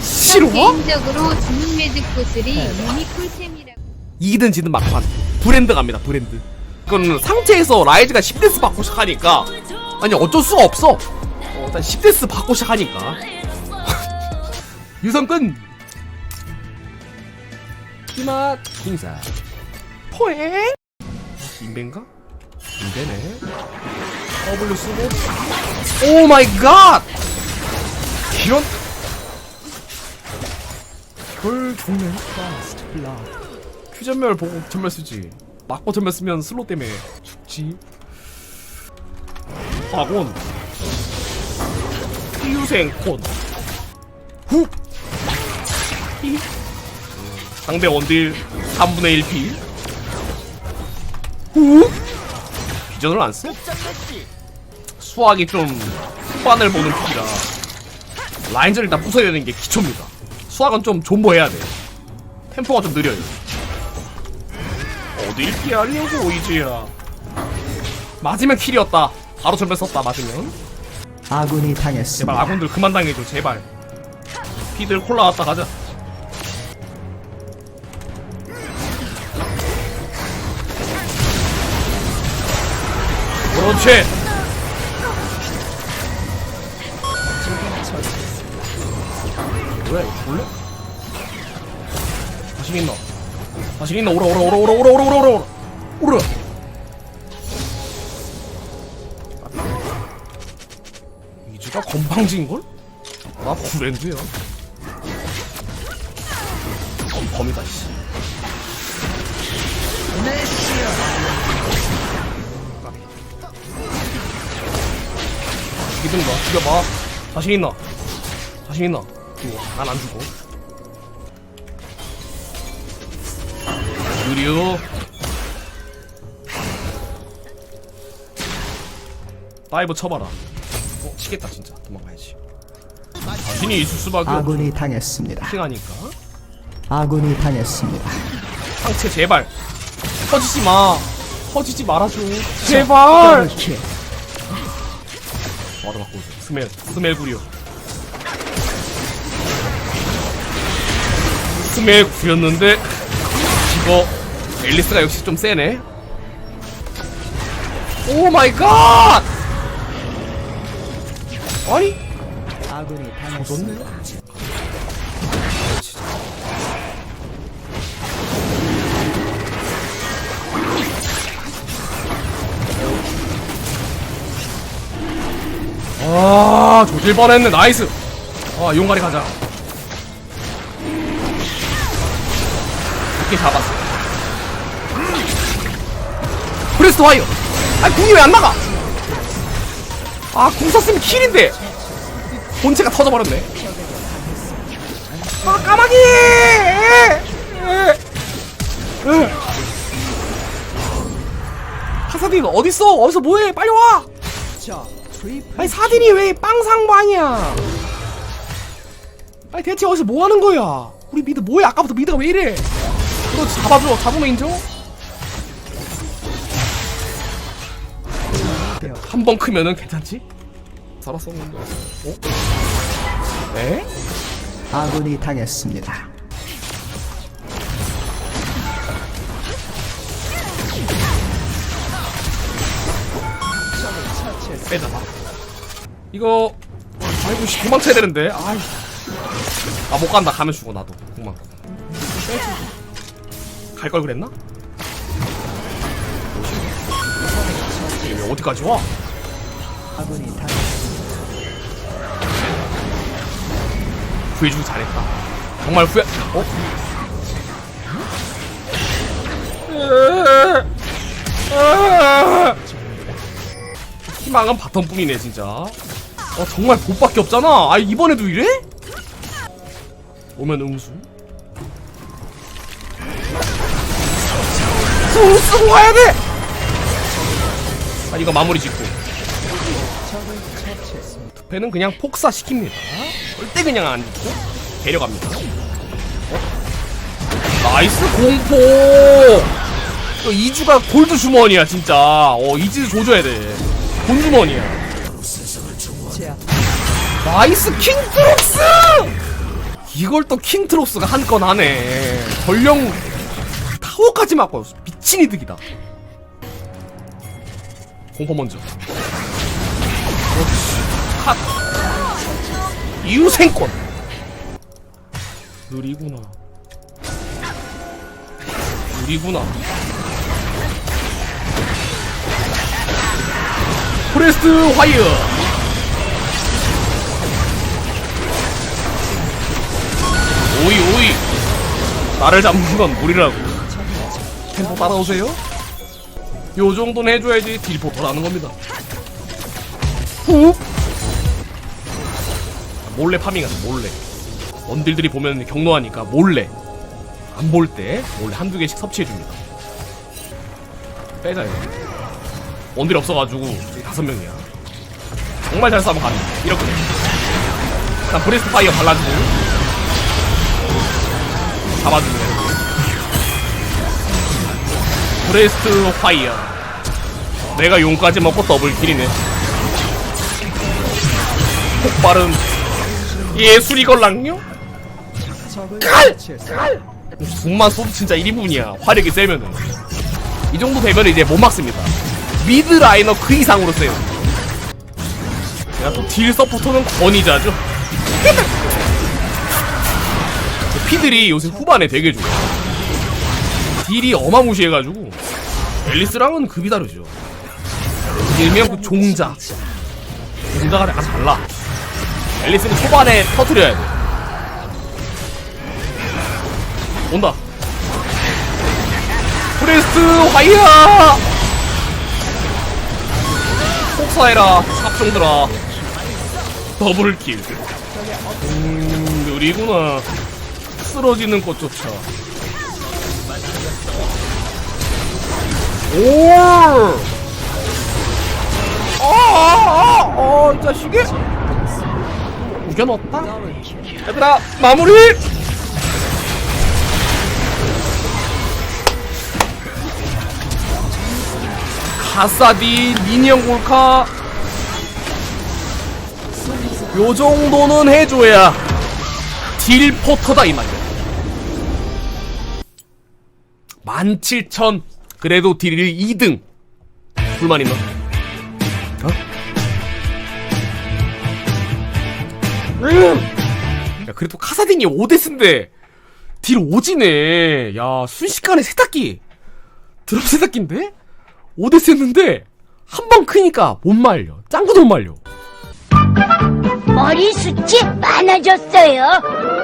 싫어? 개인적으로 주문 매직 구슬이 이미 꿀템이라고. 이기든 지든 막판. 브랜드 갑니다 브랜드. 그건 상체에서 라이즈가 10데스 받고 시작하니까. 아니 어쩔 수가 없어. 어, 일단 10데스 받고 시작하니까. 유성근. 키맛 킹사 포행 인벤가? 인벤네 W 쓰고? 오 마이 갓 이런? 별 종면 퓨전멸 보고 전멸 쓰지. 맞고 전멸 쓰면 슬로 때문에 죽지. 박원. 피유생 콘. 후! 히. 상대 원딜 3분의 1피. 후! 비전을 안 써? 수학이 좀 후반을 보는 피라 라인전을 일단 부숴야 되는 게 기초입니다. 수학은 좀 존버해야 돼. 템포가 좀 느려요. 어딜 피하려고 이제야? 맞으면 킬이었다. 바로 전멸 썼다 맞으면. 아군이 제발 당했습니다. 아군들 그만 당해줘 제발. 피들 콜라 왔다 가자 그렇지 뭐야 이거 볼래? 자신 있나? 자신 있나? 오라 오라 오라 오라 오라 오라 오라 오라 오라 오라 이주가 건방진걸? 나 브랜드야 검, 검이다 씨 죽이든가. 죽여봐. 자신 있나? 자신 있나? 죽어 난안 죽어. 유리오. 다이브 쳐봐라. 어 치겠다 진짜. 도망가야지. 자신이 있을 수밖에 없어. 아군이 당했습니다. 킹하니까. 아군이 당했습니다. 상체 제발. 터지지 마. 터지지 말아줘. 제발. 더블킬. 와드 갖고 오세요 스멜 스멜 구려 스멜 구렸는데 이거 앨리스가 역시 좀 세네. 오 마이 갓! 아니? 아군이 당했습니다. 아 조질 뻔했네. 나이스. 아 용가리 가자. 이렇게 잡았어. 프레스트 와이어. 아니 궁이 왜 안 나가? 아궁 썼으면 킬인데. 본체가 터져버렸네. 아 까마귀! 하사딘 어딨어? 어디서 뭐해? 빨리 와! 자, 아니 사딘이 왜 빵상방이야? 아니 대체 어디서 뭐 하는 거야? 우리 미드 뭐야? 아까부터 미드가 왜 이래? 이거 잡아줘. 잡으면 인정? 한 번 크면은 괜찮지? 살았었는데. 어? 에? 아군이 당했습니다. 빼잖아. 이거 아이고 씨 도망쳐야 되는데. 아이. 아못 간다. 가면 죽어 나도. 도망. 갈걸 그랬나? 이게 어디까지 와? 구해주고 잘했다. 정말 후회. 어? 희망은 바텀뿐이네 진짜. 어 정말 복밖에 없잖아. 아 이번에도 이래? 오면 응수. 수 쓰고 와야 돼. 아 이거 마무리 짓고. 투패는 그냥 폭사 시킵니다. 절대 그냥 안 짓고 데려갑니다. 어? 나이스 공포. 또 이주가 골드 주머니야 진짜 어 이주 조져야 돼 돈 주머니야. 제압. 나이스 킹트록스! 이걸 또 킹트록스가 한 건 하네. 전령 타워까지 맞고 미친 이득이다. 공포 먼저. 그렇지. 컷 유생권. 느리구나. 느리구나 프레스트 화이어. 오이 오이. 나를 잡는 건 무리라고. 템포 따라오세요. 요 정도는 해줘야지 딜포터 나는 겁니다. 후. 몰래 파밍하자 몰래. 원딜들이 보면 경로하니까 몰래. 안 볼 때 몰래 한두 개씩 섭취해줍니다. 빼자 이거 원딜 없어가지고 다섯 명이야. 정말 잘 싸면 가능. 이렇게. 일단 브레스트 파이어 발라주고. 잡아주네 브레스트 파이어. 내가 용까지 먹고 더블 킬이네. 폭발은 예술이걸랑요? 적을 처치했습니다. 궁만 쏘도 진짜 1인분이야. 화력이 세면은. 이 정도 되면 이제 못 막습니다 미드 라이너 그 이상으로 세요. 제가 또 딜 서포터는 권위자죠. 피들이 요새 후반에 되게 좋아 딜이 어마무시해가지고. 앨리스랑은 급이 다르죠. 일명 그 종자. 종자가 약간 달라. 앨리스는 초반에 터트려야 돼. 온다. 프레스트 화이야! 폭사해라, 삽종들아. 더블킬. 음, 느리구나. 쓰러지는 꽃조차. 오! 아, 아, 아, 이 자식이! 우겨넣었다? 얘들아, 마무리! 가사디 미니언 골카 요 정도는 해줘야 딜 포터다 이 말이야 17,000 그래도 딜 2등 불만 있나? 어? 음! 야 그래도 카사딘이 5데스인데 딜 오지네 야 순식간에 세탁기 드롭 세탁기인데? 5데스 했는데 한 번 크니까 못 말려 짱구도 못 말려 머리 숱이 많아졌어요.